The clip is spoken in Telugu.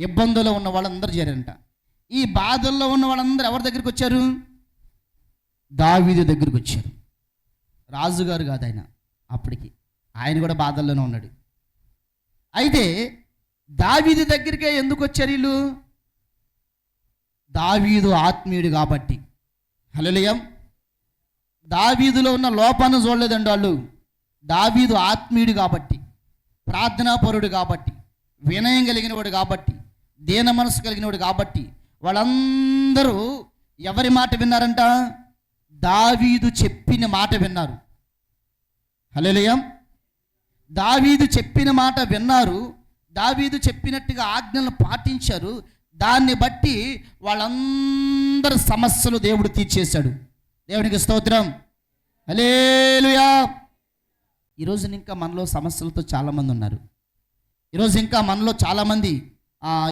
ఇబ్బందుల్లో ఉన్న వాళ్ళందరూ చేరారంట. ఈ బాధల్లో ఉన్న వాళ్ళందరూ ఎవరి దగ్గరికి వచ్చారు? దావీదు దగ్గరికి వచ్చారు. రాజుగారు కాదు ఆయన అప్పటికి. ఆయన కూడా బాధల్లోనే ఉన్నాడు. అయితే దావీదు దగ్గరికే ఎందుకు వచ్చారు వీళ్ళు? దావీదు ఆత్మీయుడు కాబట్టి. హలోలియం దావీదులో ఉన్న లోపాన్ని చూడలేదండి వాళ్ళు. దావీదు ఆత్మీయుడు కాబట్టి ప్రార్థనాపరుడు కాబట్టి వినయం కలిగినవాడు కాబట్టి దీన మనసు కలిగినవాడు కాబట్టి వాళ్ళందరూ ఎవరి మాట విన్నారంట? దావీదు చెప్పిన మాట విన్నారు. హలోలియం దావీదు చెప్పిన మాట విన్నారు. దావీదు చెప్పినట్టుగా ఆజ్ఞలను పాటించారు. దాన్ని బట్టి వాళ్ళందరి సమస్యలు దేవుడు తీర్చేశాడు. దేవునికి స్తోత్రం. హలేలుయా ఈరోజు ఇంకా మనలో సమస్యలతో చాలామంది ఉన్నారు. ఈరోజు ఇంకా మనలో చాలామంది ఆ,